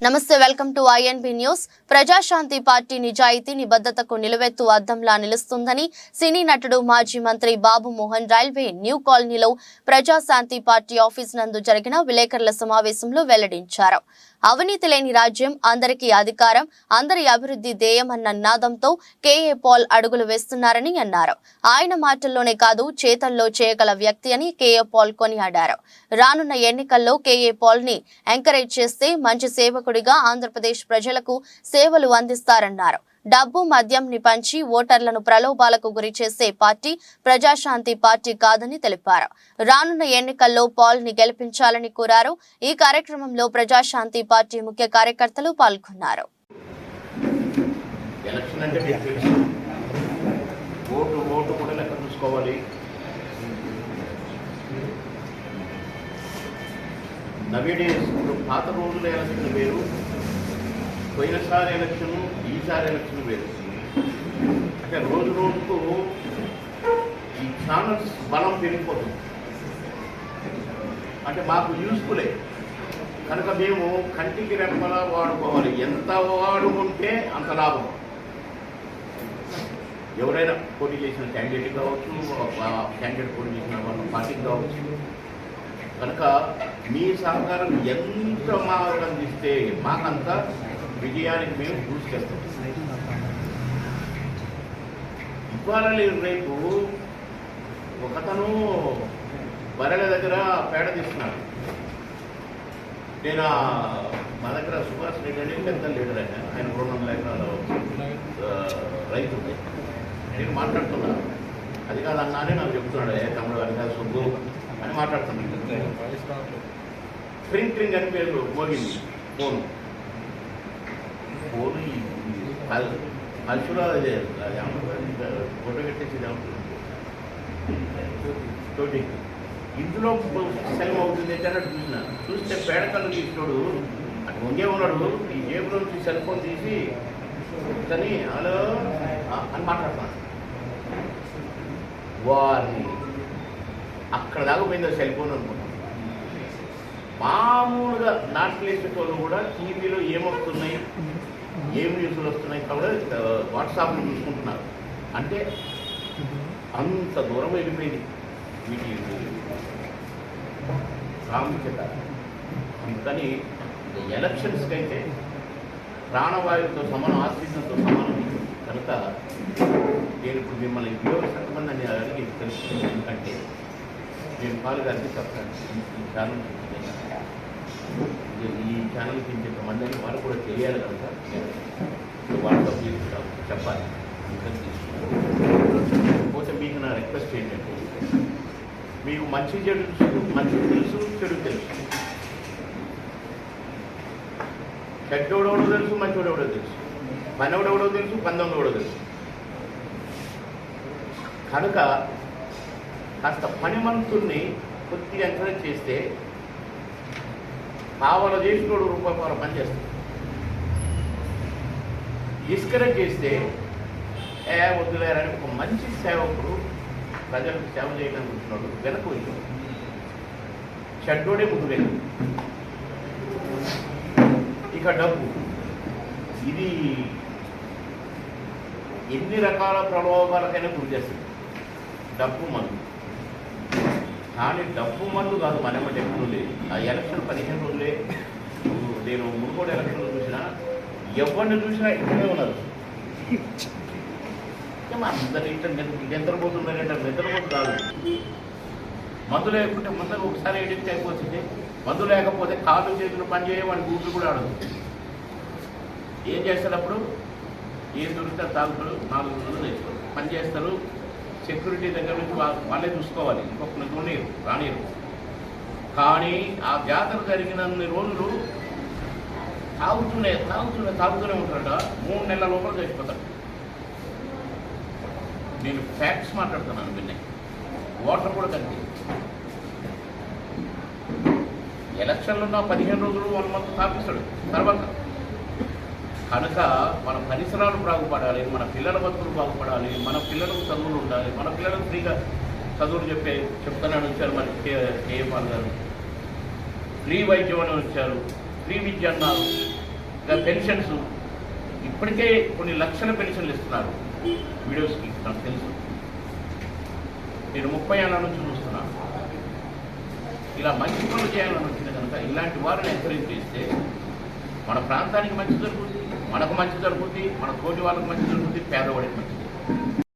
నమస్తే welcome to INB news Praja Shanti party నిజాయితీ నిబద్ధతకు నిలువెత్తు అద్దంలా నిలుస్తుందని సినీ నటుడు మాజీ మంత్రి బాబు మోహన్ రైల్వే న్యూ కాలనీలో ప్రజాశాంతి పార్టీ ఆఫీస్ నందు జరిగిన విలేకరుల సమావేశంలో వెల్లడించారు. అవినీతి లేని రాజ్యం అందరికీ అధికారం అందరి అభివృద్ధి ధ్యేయమన్న నినాదంతో కేఏ పాల్ అడుగులు వేస్తున్నారని అన్నారు. ఆయన మాటల్లోనే కాదు చేతల్లో చేయగల వ్యక్తి అని కేఏ పాల్ కొనియాడారు. రానున్న ఎన్నికల్లో కేఏ పాల్ని ఎంకరేజ్ చేస్తే మంచి సేవకుడిగా ఆంధ్రప్రదేశ్ ప్రజలకు సేవలు అందిస్తారన్నారు. డబ్బు మద్యంని పంచి ఓటర్లను ప్రలోభాలకు గురి చేసే పార్టీ ప్రజాశాంతి పార్టీ కాదని తెలిపారు. రానున్న ఎన్నికల్లో పాల్ని గెలిపించాలని కోరారు. ఈ కార్యక్రమంలో ప్రజాశాంతి పార్టీ ముఖ్య కార్యకర్తలు పాల్గొన్నారు. ఓటు ఓటు కూడా లెక్క చూసుకోవాలి. ఇప్పుడు పాత రోజుల ఎలక్షన్ వేరు. పోయినసారి ఎలక్షన్ ఈసారి ఎలక్షన్ వేరు. అంటే రోజు రోజుకు ఈ ఛానల్స్ బలం పెరిగిపోతుంది. అంటే మాకు యూస్ఫులే కనుక మేము కంటికి రెప్పలా వాడుకోవాలి. ఎంత వాడుకుంటే అంత లాభం. ఎవరైనా పోటీ చేసిన క్యాండిడేట్ కావచ్చు క్యాండిడేట్ పోటీ చేసిన వాళ్ళ పార్టీకి కావచ్చు. కనుక మీ సహకారం ఎంత మాకు అందిస్తే మాకంత విజయానికి మేము బూస్ట్ చేస్తాం. ఇవాళ లేదు రేపు ఒకతను బర్రెల దగ్గర పేడ తీస్తున్నాడు. నేను మా దగ్గర సుభాష్ రెడ్డి అని పెద్ద లీడర్ ఆయన. ఆయన రెండు వందల ఎకరాలు రైతు. నేను మాట్లాడుతున్నా. అది కాదు అన్నా అని నాకు చెప్తున్నాడు. ఏ తమ్ముడు అది కాదు సుబ్బు అని మాట్లాడుతున్నాడు ట్రింగ్ ట్రింగ్ అని పేరు మోగింది. ఫోన్. ఫోన్ కల్చురా అది ఫోటో కట్టేసి ఇది ఇందులో సెలవు అవుతుంది అంటే అన్నట్టు చూసిన. చూస్తే పేడకల్లు తీసినోడు అటు వంగే ఉన్నాడు ఈ జేబులో నుంచి సెల్ ఫోన్ తీసి కానీ హలో అని మాట్లాడతాను వారిని అక్కడ దాకా పోయిందో సెల్ ఫోన్ అనుకున్నాను మామూలుగా నాట్లేసేటోళ్ళు కూడా టీవీలో ఏమొస్తున్నాయి? ఏం న్యూస్లు వస్తున్నాయి కాబట్టి వాట్సాప్లో చూసుకుంటున్నారు. అంటే అంత దూరం వెళ్ళిపోయింది వీటి ప్రాముఖ్యత. అందుకని ఎలక్షన్స్కి అయితే ప్రాణవాయువుతో సమానం ఆక్సిజన్తో సమానం కనుక నేను ఇప్పుడు మిమ్మల్ని ఉపయోగ అని అడిగి తెలుసుకుంటే ఎందుకంటే నేను పాలు గారికి చెప్తాను ఈ ఛానల్ ఇది- మంది అని వారు కూడా తెలియాలి కనుక వాట్సాప్ చెప్పాలి. అందుకని మీకు నా రిక్వెస్ట్ ఏంటంటే మీకు మంచి చెడు మంచి తెలుసు చెడు తెలుసు. చెడ్డోడెవడో తెలుసు మంచోడెవడో తెలుసు. పనోడెవడో తెలుసు పంతొమ్మిదోడో తెలుసు. కనుక కాస్త పనిమంతుల్ని కొద్దిగా ఎంకరేజ్ చేస్తే పావల చేసినోడు రూపాయి పావల పనిచేస్తుంది చేస్తాడు చేస్తే ఏ వద్దులేరని ఒక మంచి సేవకుడు ప్రజలకు సేవ చేయడానికి వచ్చినాడు వెనక వెళ్ళాడు చెడ్డోడే ముందు ఇక డబ్బు. ఇది ఎన్ని రకాల ప్రలోభాలకైనా గురి చేస్తుంది. డబ్బు మందు. కానీ డబ్బు మందు కాదు మనమటి ఎప్పుడు లేదు ఆ ఎలక్షన్ పదిహేను రోజులే. నేను మునుగోడు ఎలక్షన్లు చూసినా ఎవరిని చూసినా ఇక్కడే ఉన్నారు. ఏమో అందరి ఇంట నిద్రపోతున్నారంటే నిద్రపోతు కాదు. మందు లేకుంటే ముందర ఒకసారి ఎడిక్ట్ అయిపోతుంది. మందు లేకపోతే కాళ్ళు చేతులు పని చేయమని గూట్లు కూడా ఆడదు. ఏం చేస్తారు అప్పుడు? ఏం దొరికితే తాగుతారు? నాలుగు రోజులు పని చేస్తారు. సెక్యూరిటీ దగ్గర నుంచి వాళ్ళే చూసుకోవాలి. ఇంకొకరిని చూడలేరు రానియరు. కానీ ఆ జాతర జరిగినన్ని రోజులు తాగుతూనే తాగుతూనే తాగుతూనే ఉంటారట. మూడు నెలల లోపల చచ్చిపోతాడు నేను ఫ్యాక్ట్స్ మాట్లాడుతున్నాను విన్నై. వాటర్ కూడా కలిపి ఎలక్షన్లు ఉన్న పదిహేను రోజులు వన్ మంత్ తాపిస్తాడు. తర్వాత కనుక మన పరిసరాలు బాగుపడాలి మన పిల్లల బతుకులు బాగుపడాలి మన పిల్లలకు చదువులు ఉండాలి మన పిల్లలకు ఫ్రీగా చదువులు చెప్పే చెప్తున్నాడు వచ్చారు మరి కేఎంఆర్ గారు. ఫ్రీ వైద్యం అని వచ్చారు ఫ్రీ విద్య అన్నారు ఇంకా పెన్షన్స్. ఇప్పటికే కొన్ని లక్షల పెన్షన్లు ఇస్తున్నారు. వీడియోస్కి నాకు తెలుసు. నేను ముప్పై ఏళ్ళ నుంచి చూస్తున్నాను ఇలా మంచి పనులు చేయాలని వచ్చింది కనుక ఇలాంటి వారిని ఎంకరేజ్ చేస్తే మన ప్రాంతానికి మంచి జరుగుతుంది మనకు మంచి జరుగుతుంది మన తోటి వాళ్ళకి మంచి జరుగుతుంది పేదవాడికి మంచి